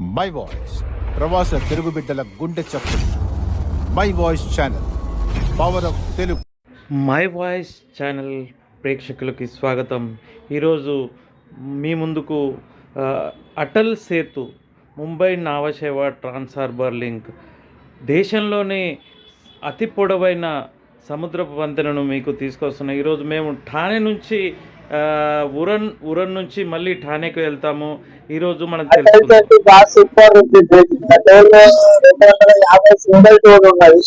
My voice ప్రవాస తెలుగు బిడ్డల గుండె చప్పుడు. My voice channel power of Telugu my voice channel ప్రేక్షకులకి స్వాగతం. ఈరోజు మీ ముందుకు Atal Setu Mumbai Nhava Sheva trans harbour link. దేశంలోనే అతి పొడవైన సముద్రపు వంతెనను మీకు తీసుకొస్తున్నాం ఈరోజు మేము ఠానే నుంచి ఉరన్ ఉరన్ నుంచి మళ్ళీ ఠానేకి వెళ్తాము ఈరోజు మనం తెలుసుకుందాం అయితే బాగా సూపర్ ఉంది టోల్ రెండు వందల యాభై సింగిల్ టోల్ ఉన్నది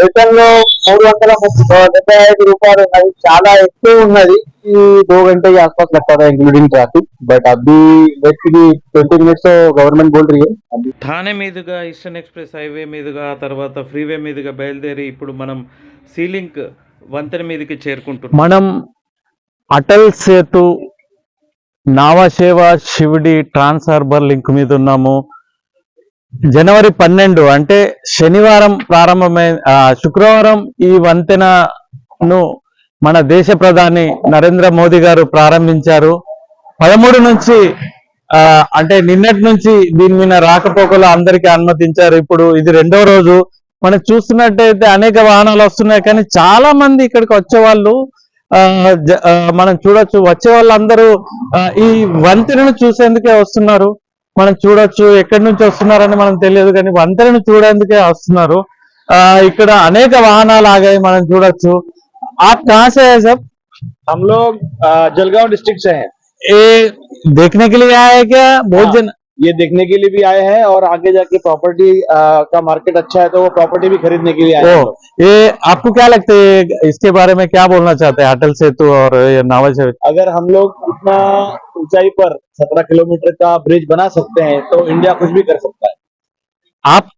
రిటర్న్ లో మూడు వందల ముప్పై డెబ్బై ఐదు రూపాయలు ఉన్నది చాలా ఎక్కువ ఉన్నది ఈ दो घंटे के आसपास लगता था इंक्लूडिंग ट्रैफिक बट अभी बेसिकली ट्वेंटी मिनट्स तो गवर्नमेंट बोल रही है अभी ఠానే మీదుగా ఈస్టర్న్ ఎక్స్ప్రెస్ హైవే మీదుగా ఆ తర్వాత ఫ్రీవే మీదుగా బయలుదేరి ఇప్పుడు మనం సీలింక్ వంతెన మీదకి చేరుకుంటున్నాం మనం అటల్ సేతు నావసేవ శివుడి ట్రాన్స్ హార్బర్ లింక్ మీద ఉన్నాము. జనవరి పన్నెండు అంటే శనివారం ప్రారంభమై ఆ, శుక్రవారం ఈ వంతెనను మన దేశ ప్రధాని నరేంద్ర మోదీ గారు ప్రారంభించారు. పదమూడు నుంచి అంటే నిన్నటి నుంచి దీని మీద రాకపోకలు అందరికీ అనుమతించారు. ఇప్పుడు ఇది రెండో రోజు. మనం చూస్తున్నట్టయితే అనేక వాహనాలు వస్తున్నాయి కానీ చాలా మంది ఇక్కడికి వచ్చేవాళ్ళు మనం చూడొచ్చు వచ్చే వాళ్ళందరూ ఆ, ఈ వంతెనను చూసేందుకే వస్తున్నారు మనం చూడొచ్చు ఎక్కడి నుంచి వస్తున్నారని మనం తెలియదు కానీ వంతెనను చూడేందుకే వస్తున్నారు ఆ ఇక్కడ అనేక వాహనాలు ఆగాయి మనం చూడొచ్చు आप कहाँ से है सब हम लोग जलगांव डिस्ट्रिक्ट से हैं ये देखने के लिए आए हैं क्या बहुत जन ये देखने के लिए भी आए हैं और आगे जाके प्रॉपर्टी का मार्केट अच्छा है तो वो प्रॉपर्टी भी खरीदने के लिए आए हैं। ये आपको क्या लगता है इसके बारे में क्या बोलना चाहते हैं अटल सेतु और नावल से अगर हम लोग इतना ऊंचाई पर सत्रह किलोमीटर का ब्रिज बना सकते हैं तो इंडिया कुछ भी कर सकता है। आप?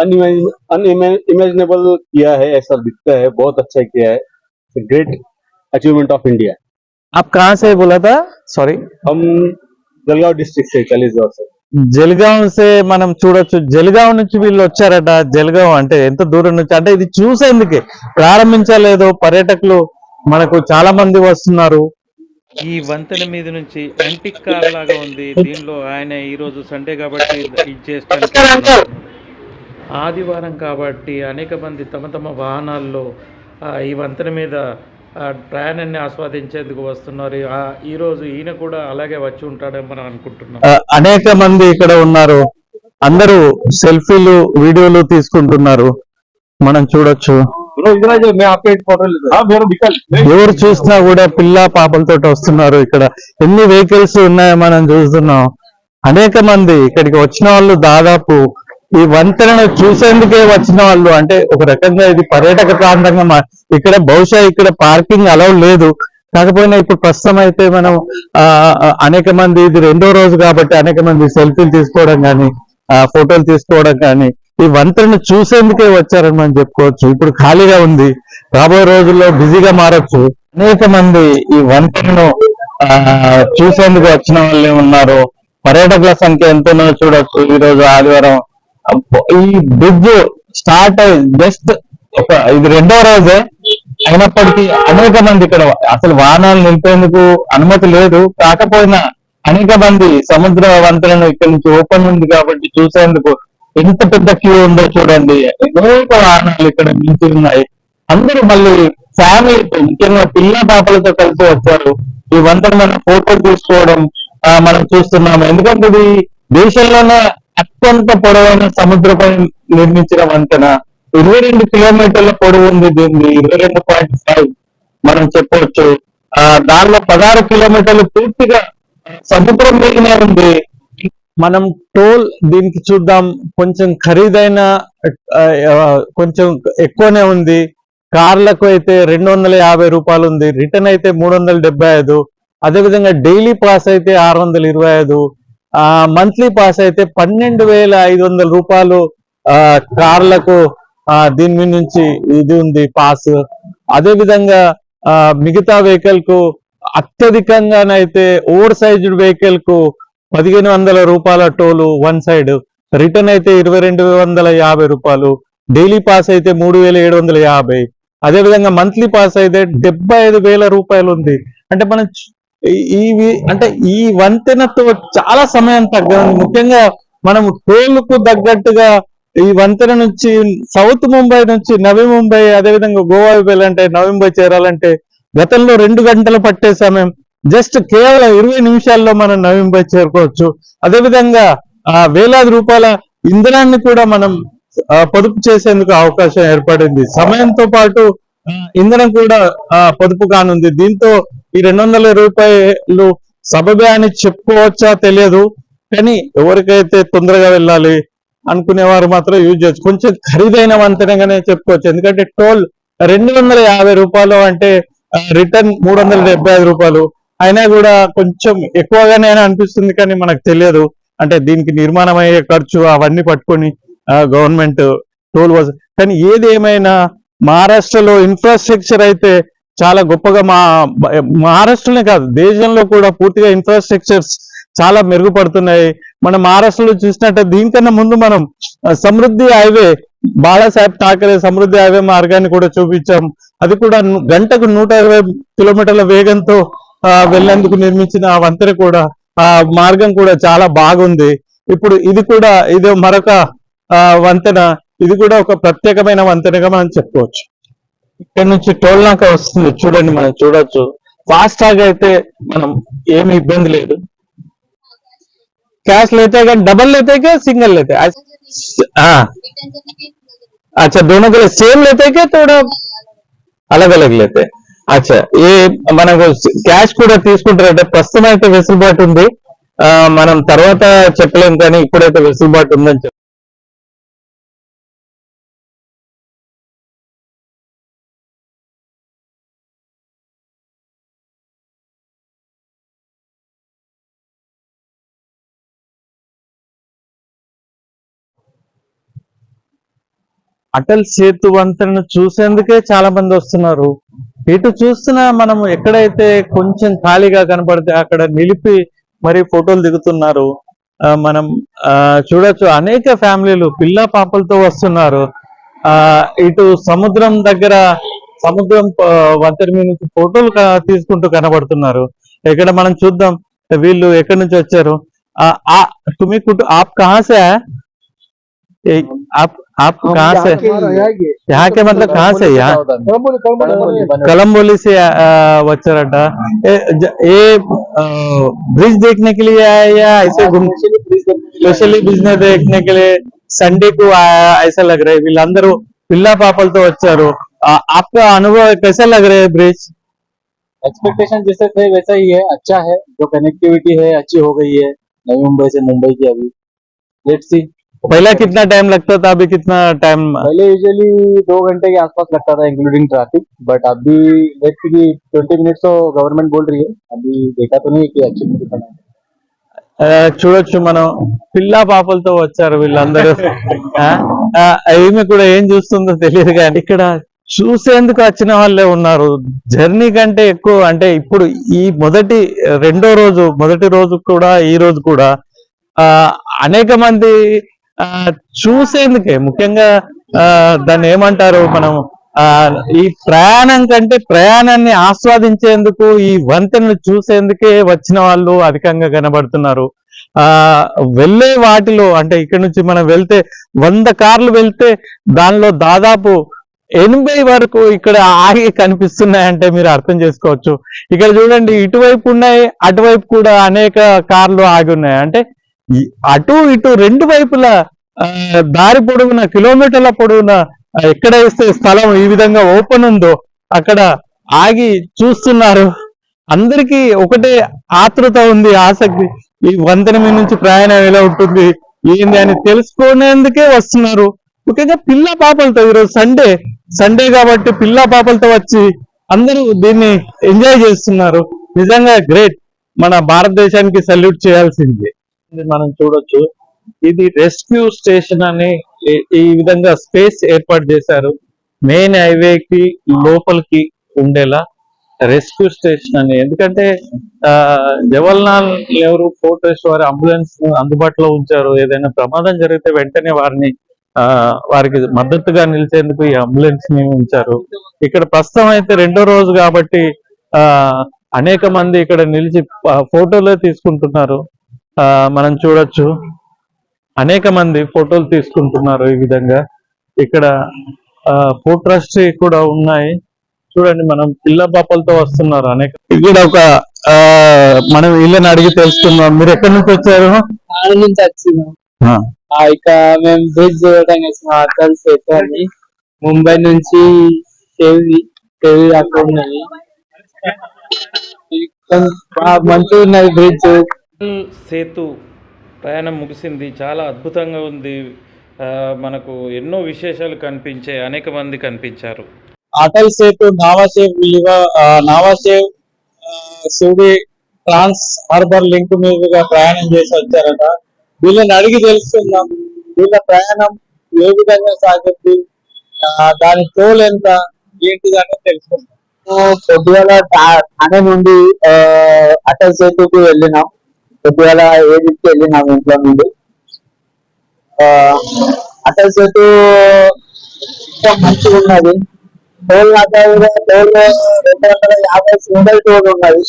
अनइमेजिनेबल किया है ऐसा दिखता है बहुत अच्छा किया है। ग्रेट अचीवमेंट ऑफ़ इंडिया आप कहाँ से बोला था? सॉरी हम జల్గావ్ డిస్ట్రిక్ట్ సే చలీజావ్ సార్ జల్గావ్ సే మనం చూడొచ్చు. జల్గావ్ నుంచి వీళ్ళు వచ్చారట. జల్గావ్ అంటే ఎంత దూరం నుంచి? అంటే ఇది చూసేందుకే. ప్రారంభించలేదు. పర్యాటకులు మనకు చాలా మంది వస్తున్నారు. ఈ వంతెన మీద నుంచి అంటిక్ కార్ లాగా ఉంది. దీనిలో ఆయన ఈ రోజు సండే కాబట్టి ఇది ఆదివారం కాబట్టి అనేక మంది తమ తమ వాహనాల్లో ఈ వంతెన మీద ప్రయాణాన్ని ఆస్వాదించేందుకు వస్తున్నారు. ఈరోజు ఈయన కూడా అలాగే వచ్చి ఉంటాడేమో మనం అనుకుంటున్నాం. అనేక మంది ఇక్కడ ఉన్నారు. అందరూ సెల్ఫీలు వీడియోలు తీసుకుంటున్నారు. మనం చూడొచ్చు. ఎవరు చూసినా కూడా పిల్ల పాపలతో వస్తున్నారు ఇక్కడ. ఎన్ని వెహికల్స్ ఉన్నాయో మనం చూస్తున్నాం. అనేక మంది ఇక్కడికి వచ్చిన వాళ్ళు దాదాపు ఈ వంతెనను చూసేందుకే వచ్చిన వాళ్ళు అంటే ఒక రకంగా ఇది పర్యాటక ప్రాంతంగా మా- ఇక్కడ బహుశా ఇక్కడ పార్కింగ్ అలౌ లేదు. కాకపోయినా ఇప్పుడు ప్రస్తుతం అయితే మనం ఆ, అనేక మంది ఇది రెండో రోజు కాబట్టి అనేక మంది సెల్ఫీలు తీసుకోవడం కానీ ఫోటోలు తీసుకోవడం కానీ ఈ వంతెనను చూసేందుకే వచ్చారని మనం చెప్పుకోవచ్చు. ఇప్పుడు ఖాళీగా ఉంది. రాబోయే రోజుల్లో బిజీగా మారచ్చు. అనేక మంది ఈ వంతెనను ఆ, చూసేందుకు వచ్చిన వాళ్ళే ఉన్నారు. పర్యాటకుల సంఖ్య ఎంతనో చూడొచ్చు. ఈ రోజు ఆదివారం ఈ బ్రిడ్జ్ స్టార్ట్ అయ్యి జస్ట్ ఒక ఇది రెండో రోజే అయినప్పటికీ అనేక మంది ఇక్కడ అసలు వాహనాలు నిలిపేందుకు అనుమతి లేదు. కాకపోయినా అనేక మంది సముద్ర వంతెనను ఇక్కడ నుంచి ఓపెన్ ఉంది కాబట్టి చూసేందుకు ఎంత పెద్ద క్యూ ఉందో చూడండి. అనేక వాహనాలు ఇక్కడ నిలిచి ఉన్నాయి. అందరూ మళ్ళీ ఫ్యామిలీ ముఖ్యంగా పిల్ల పాపలతో కలిసి వచ్చారు. ఈ వంతెన మన ఫోటోలు తీసుకోవడం మనం చూస్తున్నాము. ఎందుకంటే ఇది దేశంలోనే అత్యంత పొడవైన సముద్రపై నిర్మించిన వంతెన. ఇరవై రెండు కిలోమీటర్ల పొడవు ఉంది దీన్ని. ఇరవై రెండు పాయింట్ ఫైవ్ మనం చెప్పవచ్చు. ఆ దానిలో పదహారు కిలోమీటర్లు పూర్తిగా సముద్రం మీదనే ఉంది. మనం టోల్ దీనికి చూద్దాం. కొంచెం ఖరీదైన కొంచెం ఎక్కువనే ఉంది. కార్లకు అయితే రెండు వందల యాభై రూపాయలు ఉంది. రిటర్న్ అయితే మూడు వందల డెబ్బై ఐదు. అదేవిధంగా డైలీ పాస్ అయితే ఆరు వందల ఇరవై ఐదు. మంత్లీ పాస్ అయితే పన్నెండు వేల ఐదు వందల రూపాయలు ఆ కార్లకు ఆ దీని నుంచి ఇది ఉంది పాస్ అదే విధంగా ఆ మిగతా వెహికల్కు అత్యధికంగానైతే ఓవర్ సైజ్డ్ వెహికల్కు పదిహేను వందల రూపాయల టోలు వన్ సైడ్ రిటర్న్ అయితే ఇరవై రెండు వందల యాభై రూపాయలు. డైలీ పాస్ అయితే మూడు వేల ఏడు వందల యాభై. అదే విధంగా మంత్లీ పాస్ అయితే డెబ్బై ఐదు వేల రూపాయలు ఉంది. అంటే మనం ఇవి ఈ- అంటే ఈ వంతెనతో చాలా సమయం తగ్గదు. ముఖ్యంగా మనము ట్రైన్లకు తగ్గట్టుగా ఈ వంతెన నుంచి సౌత్ ముంబై నుంచి నవీ ముంబై అదేవిధంగా గోవా వెళ్ళాలంటే నవీ ముంబై చేరాలంటే గతంలో రెండు గంటలు పట్టే సమయం. జస్ట్ కేవలం ఇరవై నిమిషాల్లో మనం నవీ ముంబై చేరుకోవచ్చు. అదేవిధంగా ఆ వేలాది రూపాయల ఇంధనాన్ని కూడా మనం పొదుపు చేసేందుకు అవకాశం ఏర్పడింది. సమయంతో పాటు ఇంధనం కూడా పొదుపు కానుంది. దీంతో ఈ రెండు వందల రూపాయలు సబబే అని చెప్పుకోవచ్చా తెలియదు. కానీ ఎవరికైతే తొందరగా వెళ్ళాలి అనుకునేవారు మాత్రం యూజ్ చేయొచ్చు. కొంచెం ఖరీదైన వంతెనగానే చెప్పుకోవచ్చు. ఎందుకంటే టోల్ రెండు వందల యాభై రూపాయలు అంటే రిటర్న్ మూడు వందల డెబ్బై ఐదు రూపాయలు. అయినా కూడా కొంచెం ఎక్కువగానే అనిపిస్తుంది కానీ మనకు తెలియదు. అంటే దీనికి నిర్మాణం అయ్యే ఖర్చు అవన్నీ పట్టుకొని గవర్నమెంట్ టోల్ వాజ్ కానీ ఏది ఏమైనా మహారాష్ట్రలో ఇన్ఫ్రాస్ట్రక్చర్ అయితే చాలా గొప్పగా మా మహారాష్ట్రనే కాదు దేశంలో కూడా పూర్తిగా ఇన్ఫ్రాస్ట్రక్చర్స్ చాలా మెరుగుపడుతున్నాయి. మన మహారాష్ట్రలో చూసినట్టే దీనికన్నా ముందు మనం సమృద్ధి హైవే బాళాసాహెబ్ ఠాకరే సమృద్ధి హైవే మార్గాన్ని కూడా చూపించాం. అది కూడా గంటకు నూట ఇరవై కిలోమీటర్ల వేగంతో వెళ్ళేందుకు నిర్మించిన ఆ వంతెన కూడా ఆ మార్గం కూడా చాలా బాగుంది. ఇప్పుడు ఇది కూడా ఇది మరొక ఆ, వంతెన. ఇది కూడా ఒక ప్రత్యేకమైన వంతెనగా మనం చెప్పుకోవచ్చు. ఇక్కడ నుంచి టోల్ నాక వస్తుంది చూడండి మనం చూడొచ్చు ఫాస్ట్ టాగ్ అయితే మనం ఏమి ఇబ్బంది లేదు कैश लेते हैं क्या डबल लेते हैं क्या सिंगल लेते हैं हाँ अच्छा दोनों के लिए सेम लेते हैं क्या थोड़ा अलग अलग लेते हैं అచ్చా ఏ మనకు క్యాష్ కూడా తీసుకుంటారంటే ప్రస్తుతం అయితే వెసులుబాటు ఉంది ఆ, మనం తర్వాత చెప్పలేం కానీ ఇప్పుడైతే వెసులుబాటు ఉందని అటల్ సేతు వంతెనను చూసేందుకే చాలా మంది వస్తున్నారు. ఇటు చూస్తున్నా మనం ఎక్కడైతే కొంచెం ఖాళీగా కనపడితే అక్కడ నిలిపి మరి ఫోటోలు దిగుతున్నారు. ఆ, మనం ఆ, చూడొచ్చు అనేక ఫ్యామిలీలు పిల్ల పాపలతో వస్తున్నారు. ఆ ఇటు సముద్రం దగ్గర సముద్రం వంతెన మీద నుంచి ఫోటోలు తీసుకుంటూ కనబడుతున్నారు. ఇక్కడ మనం చూద్దాం వీళ్ళు ఎక్కడి నుంచి వచ్చారు? ఆ, ఆ తుమి కుటు ఆప్ కాసే ఆప్ आप कहाँ से? यहाँ के मतलब कहाँ से? यहाँ? कलम्बोली से वच्चर अड्डा ये ब्रिज देखने के लिए आया या ऐसे घूम स्पेशली ने देखने के लिए? संडे को आया ऐसा लग रहा है विलांदर पिल्ला पापल तो वच्चर हो। आपका अनुभव कैसा लग रहा है ब्रिज? एक्सपेक्टेशन जैसे थे वैसा ही है। अच्छा है जो कनेक्टिविटी है अच्छी हो गई है। नई मुंबई से मुंबई की अभी। लेट्स सी पहला कितना टाइम लगता था अभी कितना टाइम पहले यूजुअली दो घंटे के आसपास लगता था इंक्लूडिंग ट्रैफिक बट अभी लेट्स सी ट्वेंटी मिनट्स तो गवर्नमेंट बोल रही है अभी देखा तो नहीं है कि एक्चुअली कितना है। ఆ, చూడొచ్చు మనం పిల్ల పాపలతో వచ్చారు వీళ్ళందరూ ఆ, ఆ, ఈమె కూడా ఏం చూస్తుందో తెలియదు కానీ ఇక్కడ చూసేందుకు వచ్చిన వాళ్ళే ఉన్నారు జర్నీ కంటే ఎక్కువ అంటే ఇప్పుడు ఈ మొదటి రెండో రోజు మొదటి రోజు కూడా ఈ రోజు కూడా ఆ అనేక మంది ఆ చూసేందుకే. ముఖ్యంగా ఆ దాన్ని ఏమంటారు మనం ఆ ఈ ప్రయాణం కంటే ప్రయాణాన్ని ఆస్వాదించేందుకు ఈ వంతెనను చూసేందుకే వచ్చిన వాళ్ళు అధికంగా కనబడుతున్నారు. ఆ వెళ్ళే వాటిలో అంటే ఇక్కడ నుంచి మనం వెళ్తే వంద కార్లు వెళ్తే దానిలో దాదాపు ఎనభై వరకు ఇక్కడ ఆగి కనిపిస్తున్నాయంటే మీరు అర్థం చేసుకోవచ్చు. ఇక్కడ చూడండి ఇటువైపు ఉన్నాయి అటువైపు కూడా అనేక కార్లు ఆగి ఉన్నాయి. అంటే అటు ఇటు రెండు వైపులా ఆ, దారి పొడవున కిలోమీటర్ల పొడవున ఎక్కడ ఎక్కడైతే స్థలం ఈ విధంగా ఓపెన్ ఉందో అక్కడ ఆగి చూస్తున్నారు. అందరికీ ఒకటే ఆతృత ఉంది ఆసక్తి. ఈ వంతెన మీద నుంచి ప్రయాణం ఎలా ఉంటుంది ఏంది అని తెలుసుకునేందుకే వస్తున్నారు. ముఖ్యంగా పిల్ల పాపలతో ఈరోజు సండే సండే కాబట్టి పిల్ల పాపలతో వచ్చి అందరూ దీన్ని ఎంజాయ్ చేస్తున్నారు. నిజంగా గ్రేట్. మన భారతదేశానికి సల్యూట్ చేయాల్సిందే. మనం చూడొచ్చు. ఇది రెస్క్యూ స్టేషన్ అని ఈ- విధంగా స్పేస్ ఏర్పాటు చేశారు. మెయిన్ హైవే కి లోపలికి ఉండేలా రెస్క్యూ స్టేషన్ అని. ఎందుకంటే ఆ జవహర్లాల్ నెహ్రూ ఫోర్ట్ వారి అంబులెన్స్ అందుబాటులో ఉంచారు. ఏదైనా ప్రమాదం జరిగితే వెంటనే వారిని ఆ వారికి మద్దతుగా నిలిచేందుకు ఈ అంబులెన్స్ని ఉంచారు. ఇక్కడ ప్రస్తుతం అయితే రెండో రోజు కాబట్టి ఆ అనేక మంది ఇక్కడ నిలిచి ఆ, తీసుకుంటున్నారు. మనం చూడొచ్చు. అనేక మంది ఫోటోలు తీసుకుంటున్నారు ఈ విధంగా. ఇక్కడ ఫోటోస్ట్రీ కూడా ఉన్నాయి. చూడండి మనం పిల్ల పాపలతో వస్తున్నారు అనేక. ఇక్కడ ఒక ఆ, మనం వీళ్ళని అడిగి తెలుసుకుందాం. మీరు ఎక్కడి నుంచి వచ్చారు? నుంచి వచ్చినాం. ఇక మేము బ్రిడ్జ్ చూడడానికి వచ్చినాం ముంబై నుంచి అక్కడ ఉన్నది మంచిగా ఉన్నది బ్రిడ్జ్ సేతు ప్రయాణం ముగిసింది. చాలా అద్భుతంగా ఉంది. ఆ, మనకు ఎన్నో విశేషాలు కనిపించాయి అనేక మంది కనిపించారు. అటల్ సేతు నావాసేవ్ విలువ నావాసేవ్ శివుడి ట్రాన్స్ హార్బర్ లింక్ మీదుగా ప్రయాణం చేసి వచ్చారట. వీళ్ళని అడిగి తెలుసుకుందాం. వీళ్ళ ప్రయాణం ఏ విధంగా సాగుతుంది ఆ, దాని టోల్ ఎంత? ఏంటిది అనేది తెలుసుకుందాం. పొద్దుగాల ఠానే నుండి ఆ, అటల్ సేతుకి వెళ్ళినాం. పొద్దుగాల ఏడింటికి వెళ్ళినాం ఇంట్లో నుండి. ఆ, అటల్ సేతు మంచిగా ఉన్నది. టోల్ కూడా టోల్ రెండు వందల యాభై సింగిల్ టోల్ ఉన్నది.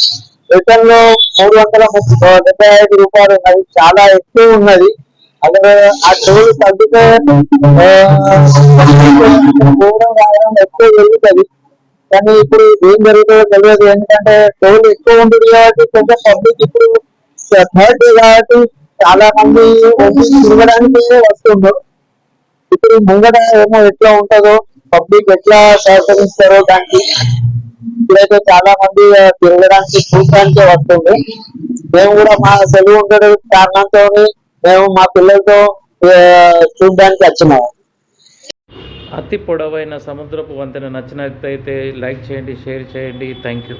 రిటర్న్లో మూడు వందల ముప్పై డెబ్బై ఐదు రూపాయలు ఉన్నది. చాలా ఎక్కువ ఉన్నది. అక్కడ ఆ టోల్ తగ్గితే దూరం ఎక్కువ పెరుగుతుంది. కానీ ఇప్పుడు ఏం జరుగుతుందో తెలియదు. ఎందుకంటే టోల్ ఎక్కువ ఉంటుంది కాబట్టి కొంచెం పబ్లిక్ ఇప్పుడు థర్డ్ డే కాబట్టి చాలా మంది తిరగడానికి వస్తుండ్రు. ఇప్పుడు ముంగట ఏమో ఎట్లా ఉంటుందో పబ్లిక్ ఎట్లా సహకరిస్తారో దానికి. ఇప్పుడైతే చాలా మంది తిరగడానికి చూడడానికి వస్తుంది మేము కూడా మా సెలవు ఉండడం కారణంతో మేము మా పిల్లలతో చూడడానికి వచ్చినాము. అతి పొడవైన సముద్రపు వంతెన నచ్చినట్లయితే లైక్ చేయండి షేర్ చేయండి. Thank you